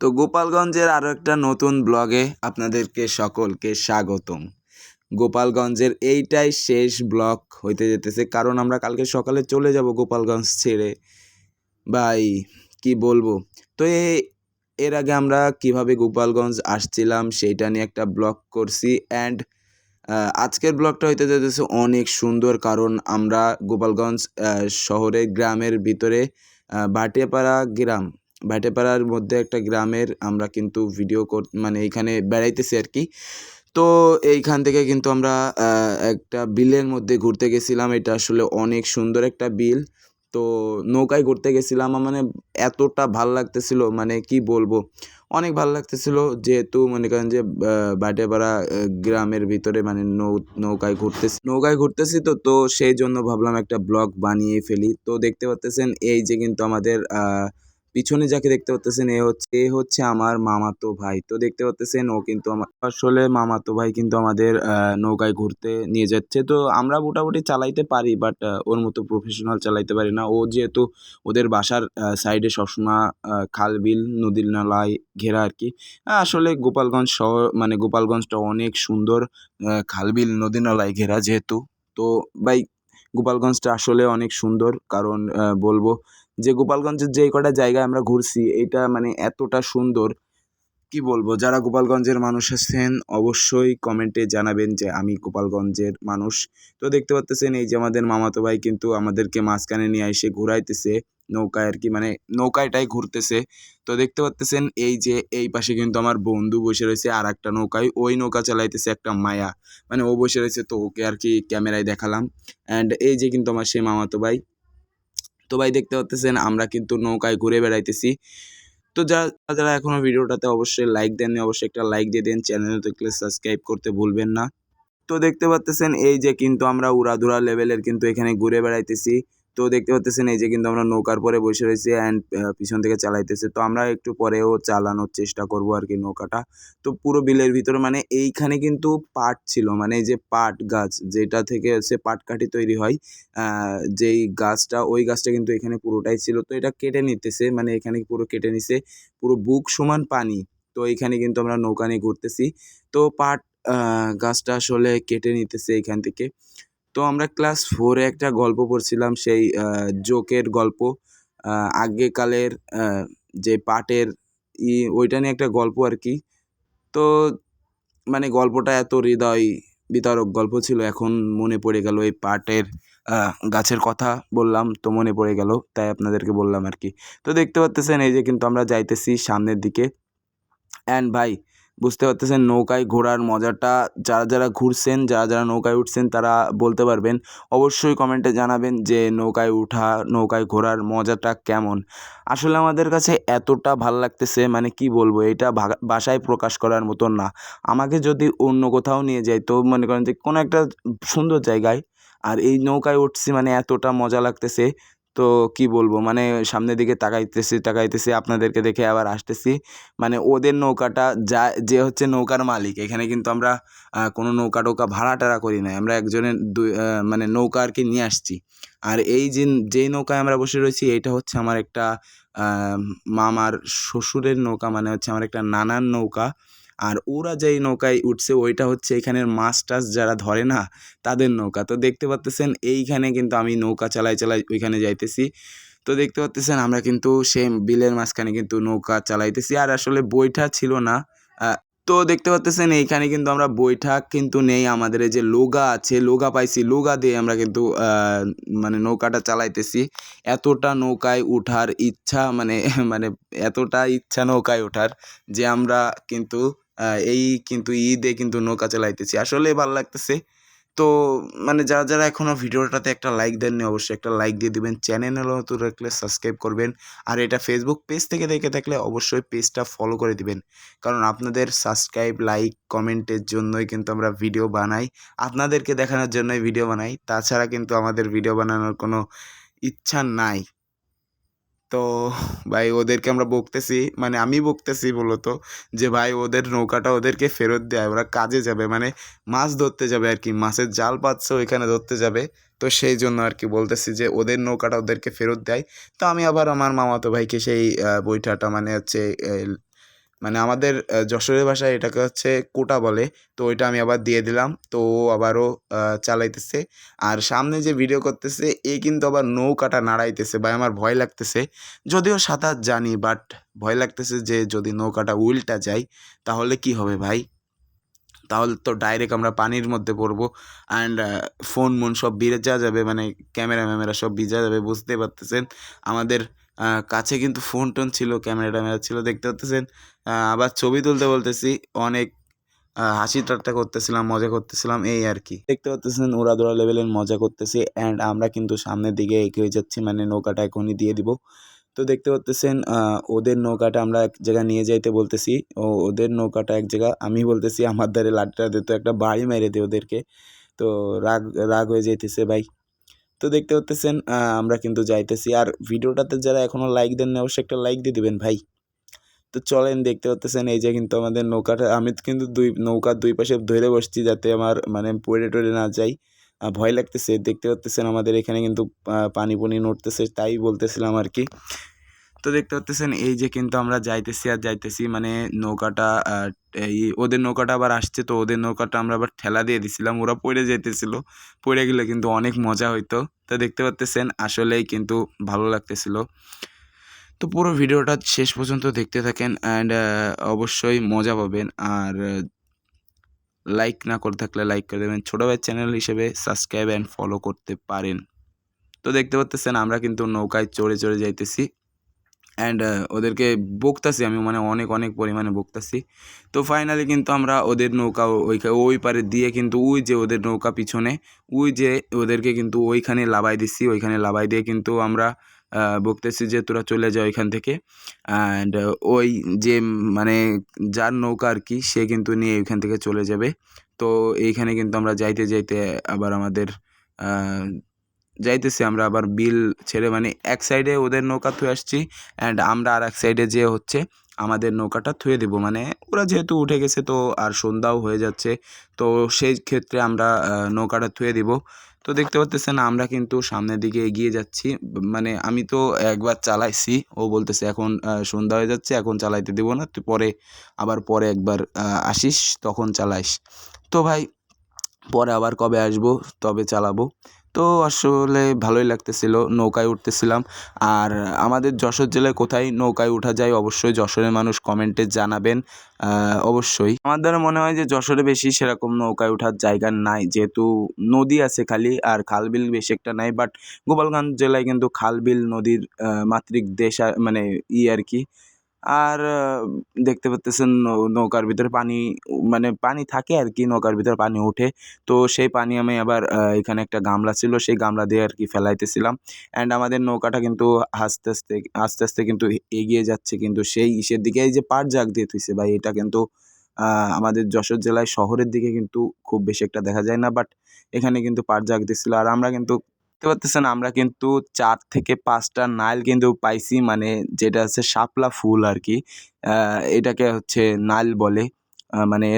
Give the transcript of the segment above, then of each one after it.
তো গোপালগঞ্জের আরও একটা নতুন ব্লগে আপনাদেরকে সকলকে স্বাগতম। গোপালগঞ্জের এইটাই শেষ ব্লগ হইতে যেতেছে কারণ আমরা কালকে সকালে চলে যাব গোপালগঞ্জ ছেড়ে। ভাই কি বলব? তো এর আগে আমরা কীভাবে গোপালগঞ্জ আসছিলাম সেইটা নিয়ে একটা ব্লগ করছি অ্যান্ড আজকের ব্লগটা হইতে যেতেছে অনেক সুন্দর কারণ আমরা গোপালগঞ্জ শহরের গ্রামের ভিতরে আহ, ভাটিয়াপাড়া গ্রাম ভাটিয়াপাড়ার মধ্যে একটা গ্রামের আমরা কিন্তু ভিডিও কর মানে এইখানে বেড়াইতেছি আর কি। তো এইখান থেকে কিন্তু আমরা একটা বিলের মধ্যে ঘুরতে গেছিলাম। এটা আসলে অনেক সুন্দর একটা বিল। তো নৌকায় ঘুরতে গেছিলাম। মানে এতটা ভালো লাগতেছিল মানে কি বলব? অনেক ভালো লাগতেছিল যেহেতু মনে করেন যে আহ, গ্রামের ভিতরে মানে নৌ নৌকায় ঘুরতেছি। নৌকায় ঘুরতেছি তো তো সেই জন্য ভাবলাম একটা ব্লগ বানিয়ে ফেলি। তো দেখতে পাচ্তেছেন এই যে কিন্তু আমাদের পিছনে যাকে দেখতে পাচ্তেছেন এ হচ্ছে এ হচ্ছে আমার মামাতো ভাই। তো দেখতে পাচ্তেছেন ও কিন্তু আমার আসলে মামাতো ভাই কিন্তু আমাদের নৌকায় ঘুরতে নিয়ে যাচ্ছে। তো আমরা মোটামুটি চালাইতে পারি বাট ওর মতো প্রফেশনাল চালাইতে পারি না। ও যেহেতু ওদের বাসার সাইডে সবসময় খাল বিল নদী নালায় ঘেরা আর কি। আসলে গোপালগঞ্জ শহর মানে গোপালগঞ্জটা অনেক সুন্দর আহ, খাল বিল নদী নালায় ঘেরা যেহেতু। তো ভাই গোপালগঞ্জটা আসলে অনেক সুন্দর। কারণ বলব যে গোপালগঞ্জের যে কটা জায়গায় আমরা ঘুরছি, এটা মানে এতটা সুন্দর। কি বলব? যারা গোপালগঞ্জের মানুষ আছেন, অবশ্যই কমেন্টে জানাবেন যে আমি গোপালগঞ্জের মানুষ। তো দেখতে পাচ্তেছেন, এই যে আমাদের মামাতো ভাই কিন্তু আমাদেরকে মাঝখানে নিয়ে এসে ঘুরাইতেছে। নৌকায় আর কি মানে নৌকায়টাই ঘুরতেছে। তো দেখতে পাচ্তেছেন, এই যে এই পাশে কিন্তু আমার বন্ধু বসে রয়েছে আর একটা নৌকায়। ওই নৌকা চালাইতেছে একটা মায়া। মানে ও বসে রয়েছে, তো ওকে আর কি ক্যামেরায় দেখালাম। অ্যান্ড এই যে কিন্তু আমার সেই মামাতো ভাই তো ভাই দেখতে পাচ্তেছেন, আমরা কিন্তু নৌকায় ঘুরে বেড়াইতেছি। তো যারা যারা এখনও ভিডিওটাতে অবশ্যই লাইক দেননি, অবশ্যই একটা লাইক দিয়ে দেন চ্যানেল দেখলে সাবস্ক্রাইব করতে ভুলবেন না। তো দেখতে পাচ্তেছেন, এই যে কিন্তু আমরা উড়াধুরা লেভেলের কিন্তু এখানে ঘুরে বেড়াইতেছি। তো দেখতে পাচ্তেছেন এই যে কিন্তু আমরা নৌকার পরে বসে রয়েছি অ্যান্ড পিছন থেকে চালাইতেছে। তো আমরা একটু পরেও চালানোর চেষ্টা করব আর কি নৌকাটা। তো পুরো বিলের ভিতরে মানে এইখানে কিন্তু পাট ছিল মানে যে পাট গাছ যেটা থেকে হচ্ছে পাটকাঠি তৈরি হয় যেই গাছটা, ওই গাছটা কিন্তু এখানে পুরোটাই ছিল। তো এটা কেটে নিতেছে মানে এখানে পুরো কেটে নিছে, পুরো বুক সমান পানি। তো এইখানে কিন্তু আমরা নৌকা নিয়ে ঘুরতেছি। তো পাট গাছটা আসলে কেটে নিতেছে এইখান থেকে। তো আমরা ক্লাস ফোরে একটা গল্প পড়ছিলাম, সেই জোকের গল্প। আগেকালের যে পাটের ই, ওইটা নিয়ে একটা গল্প আর কি। তো মানে গল্পটা এত হৃদয় বিতারক গল্প ছিল, এখন মনে পড়ে গেল এই পাটের গাছের কথা বললাম, তো মনে পড়ে গেল, তাই আপনাদেরকে বললাম আর কি। তো দেখতে পাচ্তেছেন এই যে কিন্তু আমরা যাইতেছি সামনের দিকে। অ্যান্ড ভাই বুঝতে পারতেছেন, নৌকায় ঘোরার মজাটা যারা যারা ঘুরছেন, যারা যারা নৌকায় উঠছেন তারা বলতে পারবেন। অবশ্যই কমেন্টে জানাবেন যে নৌকায় উঠা, নৌকায় ঘোরার মজাটা কেমন। আসলে আমাদের কাছে এতটা ভালো লাগতেছে মানে কি বলব, এটা ভাষায় প্রকাশ করার মতন না। আমাকে যদি অন্য কোথাও নিয়ে যায় তো মনে করেন যে কোনো একটা সুন্দর জায়গায়, আর এই নৌকায় উঠছি মানে এতটা মজা লাগতেছে তো কি বলব? মানে সামনের দিকে তাকাইতেছি তাকাইতেছি আপনাদেরকে দেখে আবার আসতেছি। মানে ওদের নৌকাটা যা, যে হচ্ছে নৌকার মালিক, এখানে কিন্তু আমরা কোনো নৌকা টোকা ভাড়া টাড়া করি নাই। আমরা একজনের দুই মানে নৌকা আর কি নিয়ে আসছি। আর এই যে, যেই নৌকায় আমরা বসে রয়েছি, এইটা হচ্ছে আমার একটা মামার শ্বশুরের নৌকা মানে হচ্ছে আমার একটা নানার নৌকা। আর ওরা যেই নৌকায় উঠছে, ওইটা হচ্ছে এখানের মাছ টাছ যারা ধরে না, তাদের নৌকা। তো দেখতে পাচ্তেছেন, এইখানে কিন্তু আমি নৌকা চালাই চালাই ওইখানে যাইতেছি। তো দেখতে পাচ্তেছেন, আমরা কিন্তু সেই বিলের মাঝখানে কিন্তু নৌকা চালাইতেছি। আর আসলে বইটা ছিল না। তো দেখতে পাচ্তেছেন, এইখানে কিন্তু আমরা বইটা কিন্তু নেই। আমাদের যে লোগা আছে, লোগা পাইছি, লোগা দিয়ে আমরা কিন্তু মানে নৌকাটা চালাইতেছি। এতটা নৌকায় উঠার ইচ্ছা মানে মানে এতটা ইচ্ছা নৌকায় ওঠার যে আমরা কিন্তু এই কিন্তু ঈদে কিন্তু নৌকা চালাইতেছি। আসলে ভালো লাগতেছে। তো মানে যারা যারা এখনও ভিডিওটাতে একটা লাইক দেননি, অবশ্যই একটা লাইক দিয়ে দিবেন। চ্যানেল নতুন রাখলে সাবস্ক্রাইব করবেন। আর এটা ফেসবুক পেজ থেকে দেখে থাকলে অবশ্যই পেজটা ফলো করে দিবেন। কারণ আপনাদের সাবস্ক্রাইব লাইক কমেন্টের জন্যই কিন্তু আমরা ভিডিও বানাই। আপনাদেরকে দেখানোর জন্যই ভিডিও বানাই। তাছাড়া কিন্তু আমাদের ভিডিও বানানোর কোনো ইচ্ছা নাই। তো ভাই ওদেরকে আমরা বকতেছি মানে আমি বকতেছি মূলত যে ভাই ওদের নৌকাটা ওদেরকে ফেরত দেয়, ওরা কাজে যাবে মানে মাছ ধরতে যাবে আর কি, মাছের জাল পাচ্ছে ওইখানে ধরতে যাবে। তো সেই জন্য আর কি বলতেছি যে ওদের নৌকাটা ওদেরকে ফেরত দেয়। তো আমি আবার আমার মামাতো ভাইকে সেই বইটাটা মানে হচ্ছে মানে আমাদের যশোরের ভাষায় এটাকে হচ্ছে কোটা বলে। তো ওইটা আমি আবার দিয়ে দিলাম। তো ও আবারও চালাইতেছে। আর সামনে যে ভিডিও করতেছে, এ কিন্তু আবার নৌকাটা নাড়াইতেছে বা আমার ভয় লাগতেছে। যদিও সাঁতার জানি বাট ভয় লাগতেছে যে যদি নৌকাটা উল্টা যায়, তাহলে কি হবে ভাই? তাহলে তো ডাইরেক্ট আমরা পানির মধ্যে পড়ব। অ্যান্ড ফোন মন সব ভিজা যাবে। মানে ক্যামেরা ম্যামেরা সব ভিজা যাবে বুঝতে পারতেছেন। আমাদের কাছে কিন্তু ফোন টোন ছিল ক্যামেরা ট্যামেরা ছিল, দেখতে পাচ্তেছেন? আবার ছবি তুলতে বলতেছি, অনেক হাসি ঠাট্টা করতেছিলাম, মজা করতেছিলাম, এই আর কি। দেখতে পাচ্তেছেন উড়াদোড়া লেভেলের মজা করতেছি অ্যান্ড আমরা কিন্তু সামনের দিকে এগিয়ে যাচ্ছি মানে নৌকাটা এখনই দিয়ে দিব। তো দেখতে পাচ্তেছেন ওদের নৌকাটা আমরা এক জায়গায় নিয়ে যাইতে বলতেছি, ও ওদের নৌকাটা এক জায়গা, আমি বলতেছি, আমার দ্বারে লাঠিটা দিত একটা বাড়ি মেরে দে ওদেরকে। তো রাগ রাগ হয়ে যাইতেছে, ভাই। তো দেখতে পাচ্তেছেন আমরা কিন্তু যাইতেছি। আর ভিডিওটাতে যারা এখনও লাইক দেন না অবশ্যই একটা লাইক দিয়ে দিবেন ভাই। তো চলেন, দেখতে পাচ্তেছেন এই যে কিন্তু আমাদের নৌকাটা আমি কিন্তু দুই নৌকার দুই পাশে ধরে বসছি যাতে আমার মানে পড়ে টড়ে না যাই। ভয় লাগতেছে, দেখতে পাচ্তেছেন আমাদের এখানে কিন্তু পানি পুনি নড়তেছে, তাই বলতেছিলাম আর কি। তো দেখতে পাচ্তেছেন, এই যে কিন্তু আমরা যাইতেছি আর যাইতেছি মানে নৌকাটা এই ওদের নৌকাটা আবার আসছে, তো ওদের নৌকাটা আমরা আবার ঠেলা দিয়ে দিছিলাম, ওরা পড়ে যাইতেছিল। পড়ে গেলে কিন্তু অনেক মজা হইতো। তো দেখতে পাচ্তেছেন, আসলেই কিন্তু ভালো লাগতেছিল। তো পুরো ভিডিওটা শেষ পর্যন্ত দেখতে থাকেন অ্যান্ড অবশ্যই মজা পাবেন। আর লাইক না করে থাকলে লাইক করে দেবেন। ছোটো ভাই চ্যানেল হিসেবে সাবস্ক্রাইব অ্যান্ড ফলো করতে পারেন। তো দেখতে পাচ্তেছেন, আমরা কিন্তু নৌকায় চড়ে চড়ে যাইতেছি। অ্যান্ড ওদেরকে বকতাছি আমি মানে অনেক অনেক পরিমাণে বকতাছি। তো ফাইনালি কিন্তু আমরা ওদের নৌকা ওই ওই পারে দিয়ে কিন্তু ওই যে ওদের নৌকা পিছনে, ওই যে ওদেরকে কিন্তু ওইখানে লাবাই দিছি, ওইখানে লাবাই দিয়ে কিন্তু আমরা বকতেছি যে তোরা চলে যা ওইখান থেকে। অ্যান্ড ওই যে মানে যার নৌকা আর কি, সে কিন্তু নিয়ে ওইখান থেকে চলে যাবে। তো এইখানে কিন্তু আমরা যাইতে যাইতে আবার আমাদের যাইতেছি আমরা আবার বিল ছেড়ে মানে এক সাইডে ওদের নৌকা থুয়ে আসছি অ্যান্ড আমরা আর এক সাইডে যে হচ্ছে আমাদের নৌকাটা থুয়ে দেবো। মানে ওরা যেহেতু উঠে গেছে তো আর সন্ধ্যাও হয়ে যাচ্ছে, তো সেই ক্ষেত্রে আমরা নৌকাটা থুয়ে দিব। তো দেখতে পাচ্তেছেন আমরা কিন্তু সামনের দিকে এগিয়ে যাচ্ছি মানে আমি তো একবার চালাইছি, ও বলতেছে এখন সন্ধ্যা হয়ে যাচ্ছে, এখন চালাইতে দেবো না, তুই পরে, আবার পরে একবার আসিস, তখন চালাইস। তো ভাই, পরে আবার কবে আসব, তবে চালাবো। তো আসলে ভালোই লাগতেছিল, নৌকায় উঠতেছিলাম। আর আমাদের যশোর জেলায় কোথায় নৌকায় ওঠা যায় অবশ্যই যশোরের মানুষ কমেন্টে জানাবেন অবশ্যই। আমার দ্বারা মনে হয় যে যশোরে বেশি সেরকম নৌকায় ওঠার জায়গা নাই, যেহেতু নদী আছে খালি আর খাল বিল বেশি একটা নাই বাট গোপালগঞ্জ জেলায় কিন্তু খাল বিল নদীর মাতৃক দেশ মানে ই আর কি। আর দেখতে পাচ্তেছেন নৌ- নৌকার ভিতরে পানি মানে পানি থাকে আর কি, নৌকার ভিতরে পানি ওঠে। তো সেই পানি আমি আবার এখানে একটা গামলা ছিল, সেই গামলা দিয়ে আর কি ফেলাইতেছিলাম। অ্যান্ড আমাদের নৌকাটা কিন্তু আস্তে আস্তে আস্তে আস্তে কিন্তু এগিয়ে যাচ্ছে। কিন্তু সেই ইসের দিকে এই যে পাট জাগ দিয়ে থুইছে ভাই, এটা কিন্তু আমাদের যশোর জেলায় শহরের দিকে কিন্তু খুব বেশি একটা দেখা যায় না। বাট এখানে কিন্তু পাট জাগ দিচ্ছিল আর আমরা কিন্তু দেখতে পাচ্তেছেন আমরা কিন্তু চার থেকে পাঁচটা নাইল কিন্তু পাইছি মানে যেটা হচ্ছে শাপলা ফুল আর কি এটাকে হচ্ছে নাইল বলে। মানে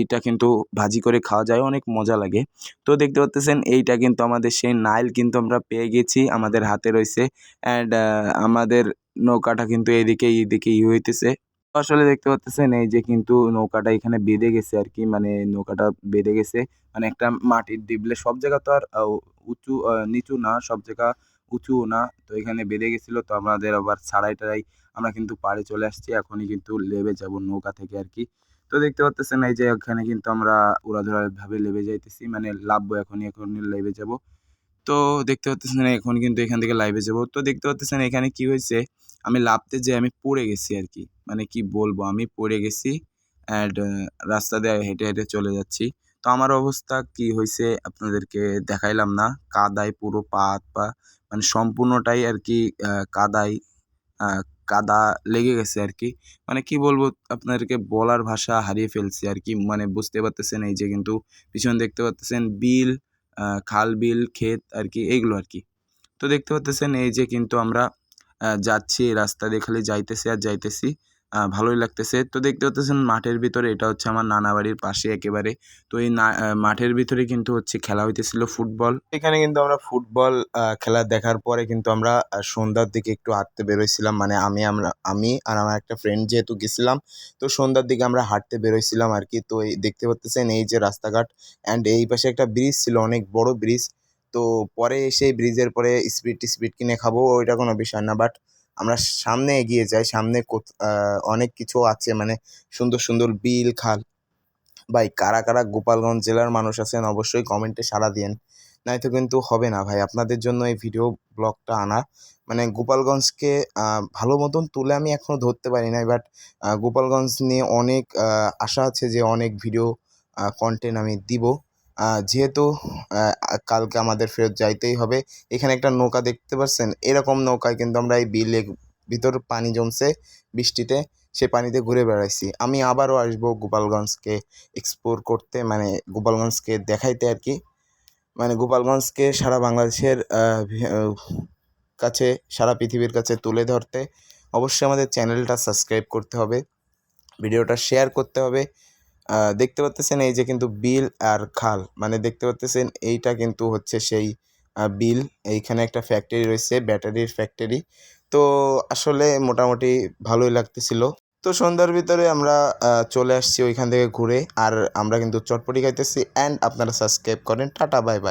এটা কিন্তু ভাজি করে খাওয়া যায়, অনেক মজা লাগে। তো দেখতে পাচ্তেছেন এইটা কিন্তু আমাদের সেই নাইল কিন্তু আমরা পেয়ে গেছি, আমাদের হাতে রয়েছে। অ্যান্ড আমাদের নৌকাটা কিন্তু এদিকে, এইদিকে ই হইতেছে। আসলে দেখতে পাচ্তেছেন এই যে কিন্তু নৌকাটা এখানে বেঁধে গেছে আর কি মানে নৌকাটা বেঁধে গেছে। মানে একটা মাটির ডিবলে সব জায়গা তো আর উঁচু নিচু না, সব জায়গা উঁচু না। তো এখানে বেঁধে গেছিল, তো আমাদের আবার ছাড়াই টাড়াই আমরা কিন্তু পাড়ে চলে আসছি। এখনই কিন্তু লেবে যাব নৌকা থেকে আর কি। তো দেখতে পাচ্তেছেন এই যে এখানে কিন্তু আমরা ভাবে লেবে যাইতেছি মানে লাভবো এখনই এখনই লেবে যাব। তো দেখতে পাচ্তেছেন এখন কিন্তু এখান থেকে লাইভে যাব। তো দেখতে পাচ্তেছেন এখানে কি হয়েছে, আমি লাভতে যে আমি পড়ে গেছি আর কি। মানে কি বলব? আমি পড়ে গেছি অ্যান্ড রাস্তা দিয়ে হেঁটে হেঁটে চলে যাচ্ছি। তো আমার অবস্থা কি হয়েছে আপনাদেরকে দেখাইলাম না। কাদায় পুরো পা পা মানে সম্পূর্ণটাই আর কি কাদায় কাদা লেগে গেছে আর কি। মানে কি বলব, আপনাদেরকে বলার ভাষা হারিয়ে ফেলছি আর কি। মানে বুঝতে পারতেছেন এই যে কিন্তু পিছনে দেখতে পাচ্তেছেন বিল খাল বিল, ক্ষেত আর কি, এইগুলো আর কি। তো দেখতে পাচ্তেছেন এই যে কিন্তু আমরা যাচ্ছি, রাস্তা দিয়ে খালি যাইতেছি আর যাইতেছি। ভালোই লাগতেছে। তো দেখতে পাচ্ছেন মাঠের ভিতরে এটা হচ্ছে আমার নানা বাড়ির পাশে একেবারে। তো এই মাঠের ভিতরে কিন্তু হচ্ছে খেলা হইতেছিল ফুটবল। এখানে কিন্তু আমরা ফুটবল খেলা দেখার পরে কিন্তু আমরা সন্ধ্যার দিকে একটু হাঁটতে বেরোইছিলাম। মানে আমি, আমরা, আমি আর আমার একটা ফ্রেন্ড যেহেতু গেছিলাম, তো সন্ধ্যার দিকে আমরা হাঁটতে বেরোইছিলাম আর কি তো এই দেখতে পাচ্ছেন এই যে রাস্তাঘাট অ্যান্ড এই পাশে একটা ব্রিজ ছিল, অনেক বড় ব্রিজ তো পরে সেই ব্রিজের পরে স্পিড স্পিড কিনে খাব, ওইটা কোনো বিষয় না। বাট আমরা সামনে এগিয়ে যাই, সামনে অনেক কিছু আছে মানে সুন্দর সুন্দর বিল, খাল। ভাই, কারা কারা গোপালগঞ্জ জেলার মানুষ আছেন অবশ্যই কমেন্টে সাড়া দিয়েন। নয়তো কিন্তু হবে না ভাই, আপনাদের জন্য এই ভিডিও ব্লগটা আনা। মানে গোপালগঞ্জকে ভালো মতন তুলে আমি এখনও ধরতে পারি নাই বাট গোপালগঞ্জ নিয়ে অনেক আশা আছে যে অনেক ভিডিও কন্টেন্ট আমি দিব। যেহেতু কালকে আমাদের ফেরত যাইতেই হবে। এখানে একটা নৌকা দেখতে পাচ্ছেন এরকম নৌকায় কিন্তু আমরা এই বিলের ভিতর পানি জমছে বৃষ্টিতে, সে পানিতে ঘুরে বেড়াইছি। আমি আবারও আসব গোপালগঞ্জকে এক্সপ্লোর করতে মানে গোপালগঞ্জকে দেখাইতে আর কি। মানে গোপালগঞ্জকে সারা বাংলাদেশের কাছে, সারা পৃথিবীর কাছে তুলে ধরতে অবশ্যই আমাদের চ্যানেলটা সাবস্ক্রাইব করতে হবে। ভিডিওটা শেয়ার করতে হবে। দেখতে পাচ্তেছেন এই যে কিন্তু বিল আর খাল। মানে দেখতে পাচ্তেছেন এইটা কিন্তু হচ্ছে সেই বিল। এইখানে একটা ফ্যাক্টরি রয়েছে ব্যাটারির ফ্যাক্টরি তো আসলে মোটামুটি ভালোই লাগতেছিল। তো সন্ধ্যার ভিতরে আমরা চলে আসছি ওইখান থেকে ঘুরে। আর আমরা কিন্তু চটপটি খাইতেছি। অ্যান্ড আপনারা সাবস্ক্রাইব করেন। Tata bye bye